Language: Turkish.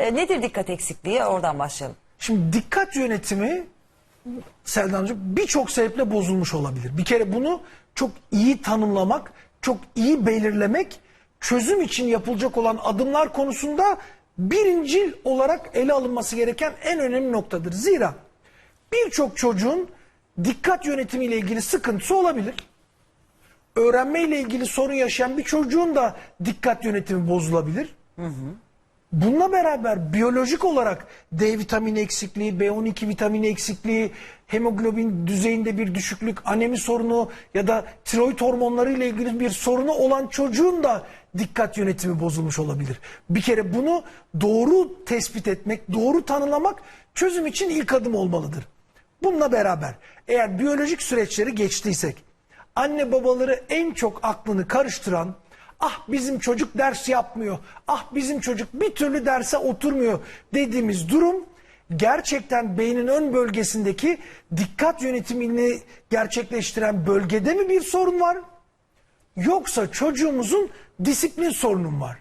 E, nedir dikkat eksikliği? Oradan başlayalım. Şimdi dikkat yönetimi Seldancığım birçok sebeple bozulmuş olabilir. Bir kere bunu çok iyi tanımlamak, çok iyi belirlemek çözüm için yapılacak olan adımlar konusunda birincil olarak ele alınması gereken en önemli noktadır. Zira birçok çocuğun dikkat yönetimiyle ilgili sıkıntısı olabilir. Öğrenmeyle ilgili sorun yaşayan bir çocuğun da dikkat yönetimi bozulabilir. Bununla beraber biyolojik olarak D vitamini eksikliği, B12 vitamini eksikliği, hemoglobin düzeyinde bir düşüklük, anemi sorunu ya da tiroid hormonları ile ilgili bir sorunu olan çocuğun da dikkat yönetimi bozulmuş olabilir. Bir kere bunu doğru tespit etmek, doğru tanımlamak çözüm için ilk adım olmalıdır. Bununla beraber eğer biyolojik süreçleri geçtiysek, anne babaları en çok aklını karıştıran ah bizim çocuk ders yapmıyor, ah bizim çocuk bir türlü derse oturmuyor dediğimiz durum gerçekten beynin ön bölgesindeki dikkat yönetimini gerçekleştiren bölgede mi bir sorun var? Yoksa çocuğumuzun disiplin sorunu mu var?